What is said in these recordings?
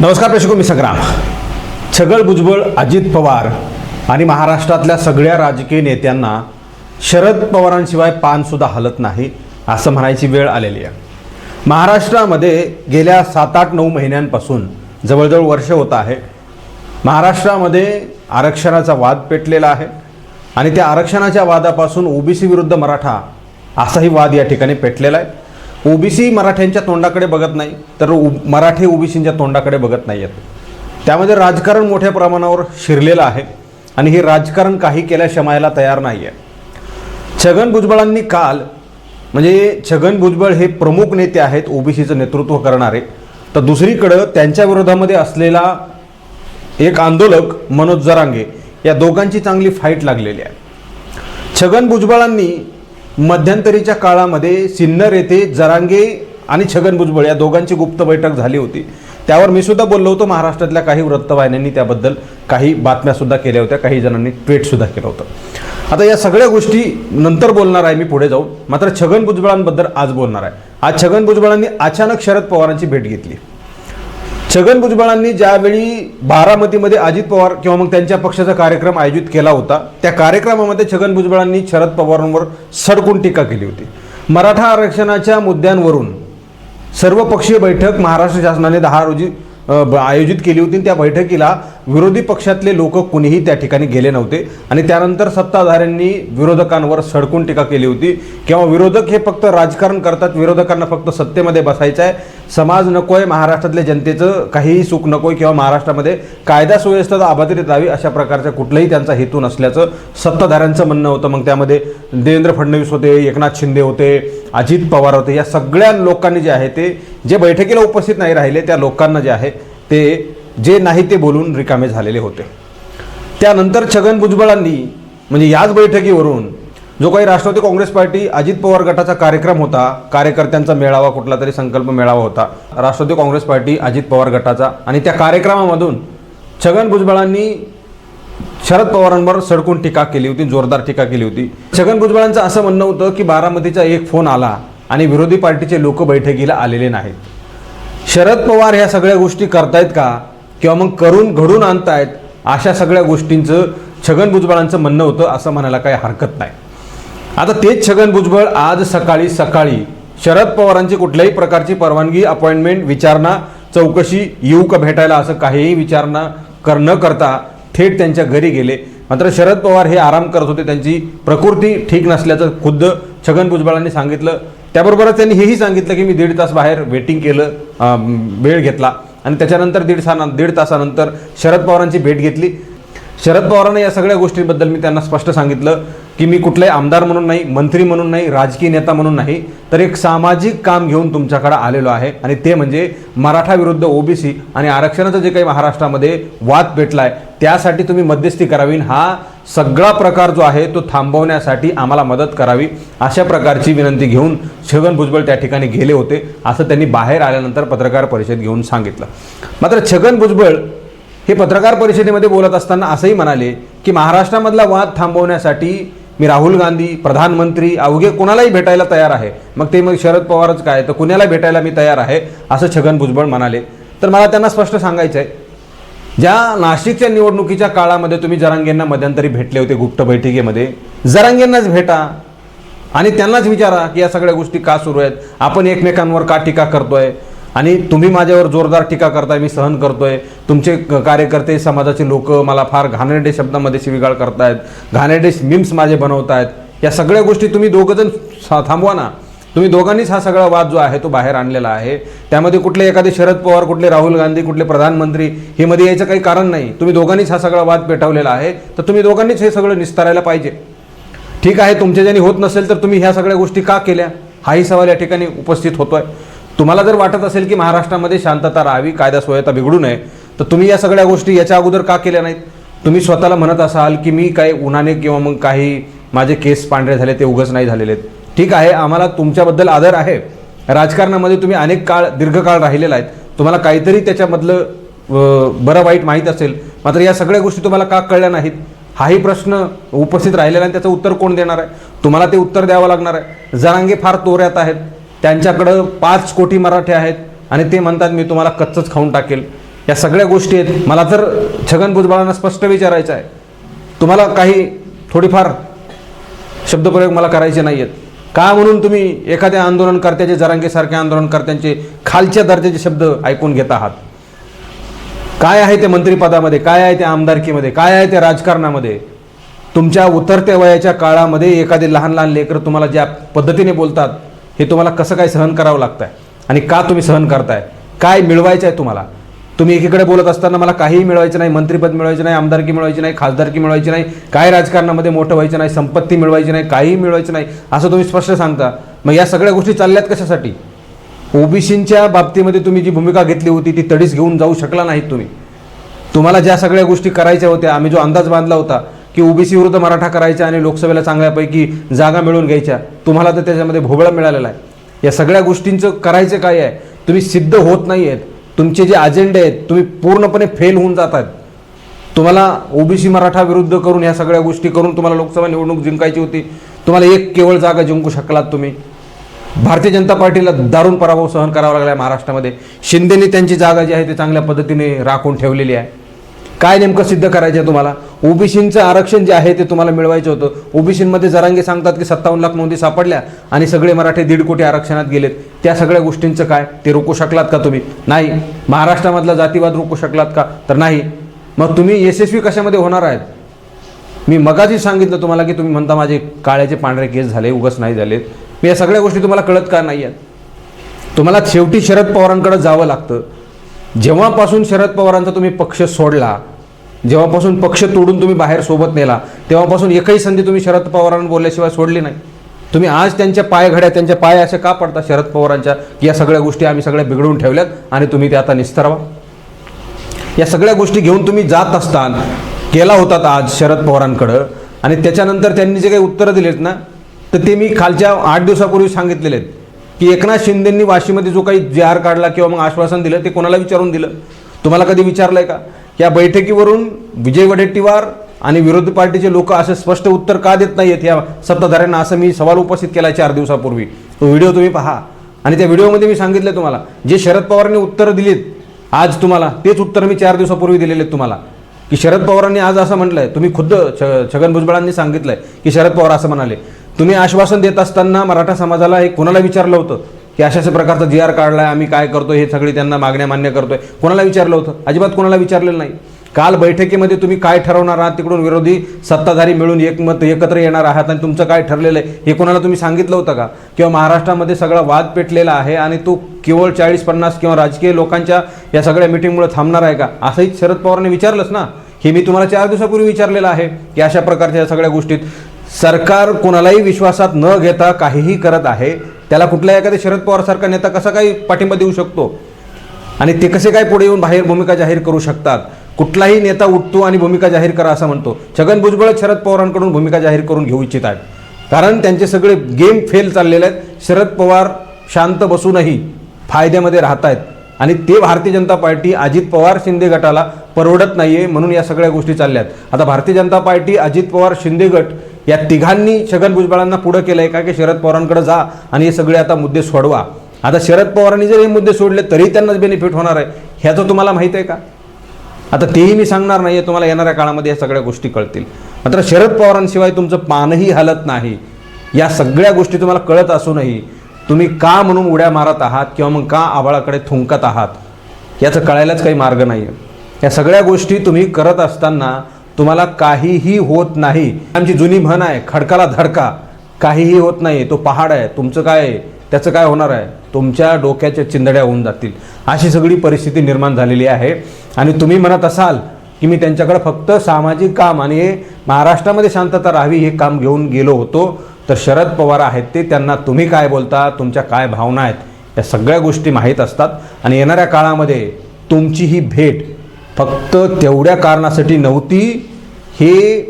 नमस्कार प्रेक्षक मी संग्राम. छगळ भुजबळ अजित पवार आणि महाराष्ट्रातल्या सगळ्या राजकीय नेत्यांना शरद पवारांशिवाय पानसुद्धा हलत नाही असं म्हणायची वेळ आलेली आहे. महाराष्ट्रामध्ये गेल्या सात आठ नऊ महिन्यांपासून जवळजवळ वर्ष होत आहे. महाराष्ट्रामध्ये आरक्षणाचा वाद पेटलेला आहे आणि त्या आरक्षणाच्या वादापासून ओबीसी विरुद्ध मराठा असाही वाद या ठिकाणी पेटलेला आहे. ओबीसी मराठ्यांच्या तोंडाकडे बघत नाही तर उ मराठी ओबीसींच्या तोंडाकडे बघत नाही आहेत. त्यामध्ये राजकारण मोठ्या प्रमाणावर शिरलेलं आहे आणि हे राजकारण काही केल्या शमायला तयार नाही आहे. छगन भुजबळांनी काल म्हणजे छगन भुजबळ हे प्रमुख नेते आहेत ओबीसीचं नेतृत्व करणारे तर दुसरीकडं त्यांच्या विरोधामध्ये असलेला एक आंदोलक मनोज जरांगे या दोघांची चांगली फाईट लागलेली आहे. छगन भुजबळांनी मध्यंतरीच्या काळामध्ये सिन्नर येथे जरांगे आणि छगन भुजबळ या दोघांची गुप्त बैठक झाली होती. त्यावर मी सुद्धा बोललो होतो महाराष्ट्रातल्या काही वृत्तवाहिन्यांनी त्याबद्दल काही बातम्यासुद्धा केल्या होत्या काही जणांनी ट्विटसुद्धा केलं होतं. आता या सगळ्या गोष्टी नंतर बोलणार आहे मी पुढे जाऊन मात्र छगन भुजबळांबद्दल आज बोलणार आहे. आज छगन भुजबळांनी अचानक शरद पवारांची भेट घेतली. छगन भुजबळांनी ज्यावेळी बारामतीमध्ये अजित पवार किंवा मग त्यांच्या पक्षाचा कार्यक्रम आयोजित केला होता त्या कार्यक्रमामध्ये छगन भुजबळांनी शरद पवारांवर सडकून टीका केली होती. मराठा आरक्षणाच्या मुद्द्यांवरून सर्वपक्षीय बैठक महाराष्ट्र शासनाने दहा रोजी ब- आयोजित केली होती. त्या बैठकीला विरोधी पक्षातले लोक कुणीही त्या ठिकाणी गेले नव्हते आणि त्यानंतर सत्ताधाऱ्यांनी विरोधकांवर सडकून टीका केली होती. किंवा विरोधक हे फक्त राजकारण करतात विरोधकांना फक्त सत्तेमध्ये बसायचं आहे. समाज नको आहे महाराष्ट्रातल्या जनतेचं काहीही सुख नको आहे किंवा महाराष्ट्रामध्ये कायदा सुव्यवस्था अबाधित राहावी अशा प्रकारचा कुठलाही त्यांचा हेतू नसल्याचं सत्ताधाऱ्यांचं म्हणणं होतं. मग त्यामध्ये देवेंद्र फडणवीस होते एकनाथ शिंदे होते अजित पवार होते. या सगळ्या लोकांनी जे आहे ते जे बैठकीला उपस्थित नाही राहिले त्या लोकांना जे आहे ते जे नाही ते बोलून रिकामे झालेले होते. त्यानंतर छगन भुजबळांनी म्हणजे याच बैठकीवरून जो काही राष्ट्रवादी काँग्रेस पार्टी अजित पवार गटाचा कार्यक्रम होता कार्यकर्त्यांचा मेळावा कुठला तरी संकल्प मेळावा होता राष्ट्रवादी काँग्रेस पार्टी अजित पवार गटाचा आणि त्या कार्यक्रमामधून छगन भुजबळांनी शरद पवारांवर सडकून टीका केली होती जोरदार टीका केली होती. छगन भुजबळांचं असं म्हणणं होतं की बारामतीचा एक फोन आला आणि विरोधी पार्टीचे लोक बैठकीला आलेले नाहीत. शरद पवार ह्या सगळ्या गोष्टी करतायत का? किंवा मग करून घडून आणतायत अशा सगळ्या गोष्टींचं छगन भुजबळांचं म्हणणं होतं असं म्हणायला काही हरकत नाही. आता तेच छगन भुजबळ आज सकाळी सकाळी शरद पवारांची कुठल्याही प्रकारची परवानगी अपॉइंटमेंट विचारणा चौकशी येऊ का भेटायला असं काहीही विचारणा कर न करता थेट त्यांच्या घरी गेले. मात्र शरद पवार हे आराम करत होते त्यांची प्रकृती ठीक नसल्याचं खुद्द छगन भुजबळांनी सांगितलं. त्याबरोबरच त्यांनी हेही सांगितलं की मी दीड तास बाहेर वेटिंग केलं वेळ घेतला. आणि त्याच्यानंतर दीड सा दीड तासानंतर शरद पवारांची भेट घेतली. शरद पवारांना या सगळ्या गोष्टींबद्दल मी त्यांना स्पष्ट सांगितलं की मी कुठलाही आमदार म्हणून नाही मंत्री म्हणून नाही राजकीय नेता म्हणून नाही तर एक सामाजिक काम घेऊन तुमच्याकडे आलेलो आहे. आणि ते म्हणजे मराठा विरुद्ध ओबीसी आणि आरक्षणाचं जे काही महाराष्ट्रामध्ये वाद पेटला आहे त्यासाठी तुम्ही मध्यस्थी करावी हा सगळा प्रकार जो आहे तो थांबवण्यासाठी आम्हाला मदत करावी अशा प्रकारची विनंती घेऊन छगन भुजबळ त्या ठिकाणी गेले होते असं त्यांनी बाहेर आल्यानंतर पत्रकार परिषद घेऊन सांगितलं. मात्र छगन भुजबळ हे पत्रकार परिषदेमध्ये बोलत असताना असंही म्हणाले की महाराष्ट्रामधला वाद थांबवण्यासाठी मी राहुल गांधी प्रधानमंत्री अवघे कोणालाही भेटायला तयार आहे. मग ते मग शरद पवारच काय? तर कुणाला भेटायला मी तयार आहे असं छगन भुजबळ म्हणाले. तर मला त्यांना स्पष्ट सांगायचं आहे ज्या नाशिकच्या निवडणुकीच्या काळामध्ये तुम्ही जरांगेंना मध्यंतरी भेटले होते गुप्त बैठकीमध्ये जरांगेंनाच भेटा आणि त्यांनाच विचारा की या सगळ्या गोष्टी का सुरू आहेत? आपण एकमेकांवर का टीका करतोय? आणि तुम्ही माझ्यावर जोरदार टीका करताय मी सहन करतोय. तुमचे क- कार्यकर्ते समाजाचे लोक मला फार घाणेरडे शब्दामध्ये शिविगाळ करतायत घाणेरडे मिम्स माझे बनवतायत. या सगळ्या गोष्टी तुम्ही दोघंजण सा- थांबवा ना. तुम्ही दोघांनीच हा सगळा वाद जो आहे तो बाहेर आणलेला आहे. त्यामध्ये कुठले एखादे शरद पवार कुठले राहुल गांधी कुठले प्रधानमंत्री हे मध्ये यायचं काही कारण नाही. तुम्ही दोघांनीच हा सगळा वाद पेटवलेला आहे. तर तुम्ही दोघांनीच हे सगळं निस्तारायला पाहिजे. ठीक आहे तुमच्या ज्यांनी होत नसेल तर तुम्ही ह्या सगळ्या गोष्टी का केल्या? हाही सवाल या ठिकाणी उपस्थित होतोय. तुम्हाला जर वाटत असेल की महाराष्ट्रामध्ये शांतता राहावी कायदा सोयता बिघडू नये तर तुम्ही या सगळ्या गोष्टी याच्या अगोदर का केल्या नाहीत? तुम्ही स्वतःला म्हणत असाल की मी काही उन्हाने किंवा मग काही माझे केस पांढरे झाले ते उगच नाही झालेले आहेत. ठीक आहे आम्हाला तुमच्याबद्दल आदर आहे. राजकारणामध्ये तुम्ही अनेक काळ दीर्घकाळ राहिलेला आहेत. तुम्हाला काहीतरी त्याच्यामधलं बरं वाईट माहीत असेल. मात्र या सगळ्या गोष्टी तुम्हाला का कळल्या नाहीत? हाही प्रश्न उपस्थित राहिलेला आहे त्याचं उत्तर कोण देणार आहे? तुम्हाला ते उत्तर द्यावं लागणार आहे. जरांगे फार तोऱ्यात आहेत. त्यांच्याकडं पाच कोटी मराठे आहेत आणि ते म्हणतात मी तुम्हाला कच्चच खाऊन टाकेल. या सगळ्या गोष्टी आहेत. मला तर छगन भुजबळांना स्पष्ट विचारायचं आहे. तुम्हाला काही थोडीफार शब्दप्रयोग मला करायचे नाही आहेत का म्हणून तुम्ही एखाद्या आंदोलनकर्त्याचे जरांगेसारख्या आंदोलनकर्त्यांचे खालच्या दर्जाचे शब्द ऐकून घेत आहात? काय आहे ते मंत्रिपदामध्ये? काय आहे ते आमदारकीमध्ये? काय आहे ते राजकारणामध्ये? तुमच्या उतरत्या वयाच्या काळामध्ये एखादे लहान लहान लेकरं तुम्हाला ज्या पद्धतीने बोलतात हे तुम्हाला कसं काय सहन करावं लागतंय? आणि का तुम्ही सहन करताय? काय मिळवायचं आहे तुम्हाला? तुम्ही एकीकडे बोलत असताना मला काहीही मिळवायचं नाही मंत्रिपद मिळवायचं नाही आमदारकी मिळवायची नाही खासदारकी मिळवायची नाही काय राजकारणामध्ये मोठं व्हायचं नाही संपत्ती मिळवायची नाही काहीही मिळवायचं नाही असं तुम्ही स्पष्ट सांगता. मग या सगळ्या गोष्टी चालल्यात कशासाठी? ओबीसींच्या बाबतीमध्ये तुम्ही जी भूमिका घेतली होती ती तडीस घेऊन जाऊ शकला नाहीत तुम्ही. तुम्हाला ज्या सगळ्या गोष्टी करायच्या होत्या आम्ही जो अंदाज बांधला होता की ओबीसी विरुद्ध मराठा करायच्या आणि लोकसभेला चांगल्यापैकी जागा मिळवून घ्यायच्या तुम्हाला तर त्याच्यामध्ये भोबळा मिळालेला आहे. या सगळ्या गोष्टींचं करायचं काय आहे? तुम्ही सिद्ध होत नाही आहेत. तुमचे जे अजेंडे आहेत तुम्ही पूर्णपणे फेल होऊन जात आहेत. तुम्हाला ओबीसी मराठा विरुद्ध करून ह्या सगळ्या गोष्टी करून तुम्हाला लोकसभा निवडणूक जिंकायची होती. तुम्हाला एक केवळ जागा जिंकू शकलात तुम्ही. भारतीय जनता पार्टीला दारुण पराभव सहन करावा लागला आहे महाराष्ट्रामध्ये. शिंदेने त्यांची जागा जी आहे ती चांगल्या पद्धतीने राखून ठेवलेली आहे. काय नेमकं सिद्ध करायचं आहे तुम्हाला? ओबीसींचं आरक्षण जे आहे ते तुम्हाला मिळवायचं होतं. ओबीसींमध्ये जरांगे सांगतात की सत्तावन्न लाख नोंदी सापडल्या आणि सगळे मराठे दीड कोटी आरक्षणात गेलेत. त्या सगळ्या गोष्टींचं काय? ते रोखू शकलात का तुम्ही? नाही. महाराष्ट्रामधला जातीवाद रोखू शकलात का? तर नाही. मग तुम्ही यशस्वी कशामध्ये होणार आहेत? मी मगाशी सांगितलं तुम्हाला की तुम्ही म्हणता माझे काळ्याचे पांढरे केस झाले उगस नाही झालेत. मी या सगळ्या गोष्टी तुम्हाला कळत का नाही आहेत तुम्हाला शेवटी शरद पवारांकडे जावं लागतं. जेव्हापासून शरद पवारांचा तुम्ही पक्ष सोडला जेव्हापासून पक्ष तोडून तुम्ही बाहेर सोबत नेला तेव्हापासून एकही संधी तुम्ही शरद पवारांना बोलल्याशिवाय सोडली नाही. तुम्ही आज त्यांच्या पायघड्या त्यांच्या पाय असे का पडता शरद पवारांच्या? या सगळ्या गोष्टी आम्ही सगळ्या बिघडून ठेवल्यात आणि तुम्ही ते आता निस्तरावा. या सगळ्या गोष्टी घेऊन तुम्ही जात असताना केला होतात आज शरद पवारांकडं आणि त्याच्यानंतर त्यांनी जे काही उत्तरं दिलेत ना तर ते मी खालच्या आठ दिवसापूर्वी सांगितलेले आहेत. की एकनाथ शिंदेंनी वाशीमध्ये जो काही जे आर काढला किंवा मग आश्वासन दिलं ते कोणाला विचारून दिलं? तुम्हाला कधी विचारलंय का? या बैठकीवरून विजय वडेट्टीवार आणि विरोधी पार्टीचे लोक असं स्पष्ट उत्तर का देत नाही आहेत या सत्ताधाऱ्यांना? असं मी सवाल उपस्थित केला चार दिवसापूर्वी. तो व्हिडिओ तुम्ही पहा. आणि त्या व्हिडिओमध्ये मी सांगितलं तुम्हाला जे शरद पवारांनी उत्तरं दिलीत आज तुम्हाला तेच उत्तर मी चार दिवसापूर्वी दिलेले आहेत तुम्हाला. की शरद पवारांनी आज असं म्हटलंय तुम्ही खुद्द छ छगन भुजबळांनी सांगितलंय की शरद पवार असं म्हणाले. तुम्ही आश्वासन देत असताना मराठा समाजाला हे कोणाला विचारलं होतं? की अशा अशा प्रकारचा जी आर काढलाय आम्ही काय करतो हे सगळी त्यांना मागण्या मान्य करतोय. कोणाला विचारलं होतं? अजिबात कोणाला विचारलेलं नाही. काल बैठकीमध्ये तुम्ही काय ठरवणार आहात? तिकडून विरोधी सत्ताधारी मिळून एकमत एकत्र येणार आहात आणि तुमचं काय ठरलेलं आहे? हे कोणाला तुम्ही सांगितलं होतं का? किंवा महाराष्ट्रामध्ये सगळा वाद पेटलेला आहे आणि तो केवळ चाळीस पन्नास किंवा राजकीय लोकांच्या या सगळ्या मिटिंगमुळे थांबणार आहे का? असंही शरद पवारने विचारलंच ना. हे मी तुम्हाला चार दिवसापूर्वी विचारलेलं आहे की अशा प्रकारच्या या सगळ्या गोष्टीत सरकार कोणालाही विश्वासात न घेता काहीही करत आहे त्याला कुठल्या एखाद्या शरद पवारसारखा नेता कसा काही पाठिंबा देऊ शकतो? आणि ते कसे काय पुढे येऊन बाहेर भूमिका जाहीर करू शकतात? कुठलाही नेता उठतो आणि भूमिका जाहीर करा असं म्हणतो. छगन भुजबळ शरद पवारांकडून भूमिका जाहीर करून घेऊ इच्छित आहेत. कारण त्यांचे सगळे गेम फेल चाललेले आहेत. शरद पवार शांत बसूनही फायद्यामध्ये राहत आहेत आणि ते भारतीय जनता पार्टी अजित पवार शिंदे गटाला परवडत नाही आहे म्हणून या सगळ्या गोष्टी चालल्या आहेत आता भारतीय जनता पार्टी अजित पवार शिंदे गट या तिघांनी छगन भुजबळांना पुढं केलं आहे का की शरद पवारांकडे जा आणि हे सगळे आता मुद्दे सोडवा? आता शरद पवारांनी जर हे मुद्दे सोडले तरी त्यांनाच बेनिफिट होणार आहे. ह्याचं तुम्हाला माहीत आहे का? आता तेही मी सांगणार नाही तुम्हाला येणाऱ्या काळामध्ये या सगळ्या गोष्टी कळतील. मात्र शरद पवारांशिवाय तुमचं पानही हलत नाही. या सगळ्या गोष्टी तुम्हाला कळत असूनही तुम्ही का म्हणून उड्या मारत आहात किंवा मग का आबाळाकडे थुंकत आहात? याचं कळायलाच काही मार्ग नाही आहे या सगळ्या गोष्टी तुम्ही करत असताना तुम्हाला काहीही होत नाही. आमची जुनी म्हण आहे खडकाला धडका. काहीही होत नाही तो पहाड आहे. तुमचं काय आहे? त्याचं काय होणार आहे? तुमच्या डोक्याच्या चिंदड्या होऊन जातील. अशी सगळी परिस्थिती निर्माण झालेली आहे. आणि तुम्ही म्हणत असाल की मी त्यांच्याकडे फक्त सामाजिक काम आणि हे महाराष्ट्रामध्ये शांतता राहावी हे काम घेऊन गेलो होतो तर शरद पवार आहेत ते. त्यांना तुम्ही काय बोलता? तुमच्या काय भावना आहेत? या सगळ्या गोष्टी माहीत असतात. आणि येणाऱ्या काळामध्ये तुमची ही भेट फक्त तेवढ्या कारणासाठी नव्हती हे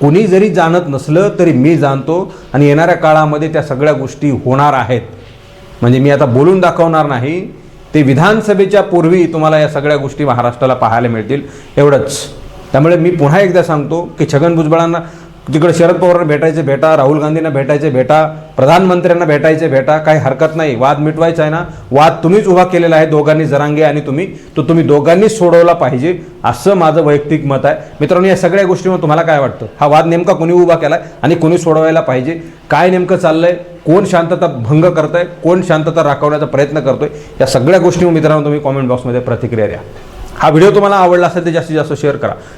कोणी जरी जाणत नसलं तरी मी जाणतो आणि येणाऱ्या काळामध्ये त्या सगळ्या गोष्टी होणार आहेत. म्हणजे मी आता बोलून दाखवणार नाही. ते विधानसभेच्या पूर्वी तुम्हाला या सगळ्या गोष्टी महाराष्ट्राला पाहायला मिळतील. एवढंच. त्यामुळे मी पुन्हा एकदा सांगतो की छगन भुजबळांना तिकडे शरद पवारांना भेटायचे भेटा राहुल गांधींना भेटायचे भेटा प्रधानमंत्र्यांना भेटायचे भेटा काही हरकत नाही. वाद मिटवायचा आहे ना वाद तुम्हीच उभा केलेला आहे दोघांनी जरांगे आणि तुम्ही. तो तुम्ही दोघांनीच सोडवला पाहिजे असं माझं वैयक्तिक मत आहे. मित्रांनो या सगळ्या गोष्टीवर तुम्हाला काय वाटतं? हा वाद नेमका कोणी उभा केलाय आणि कोणी सोडवायला पाहिजे? काय नेमकं चाललंय? कोण शांतता भंग करतंय? कोण शांतता राखवण्याचा प्रयत्न करतोय? या सगळ्या गोष्टी मित्रांनो तुम्ही कॉमेंट बॉक्समध्ये प्रतिक्रिया द्या. हा व्हिडिओ तुम्हाला आवडला असेल तर जास्तीत जास्त शेअर करा.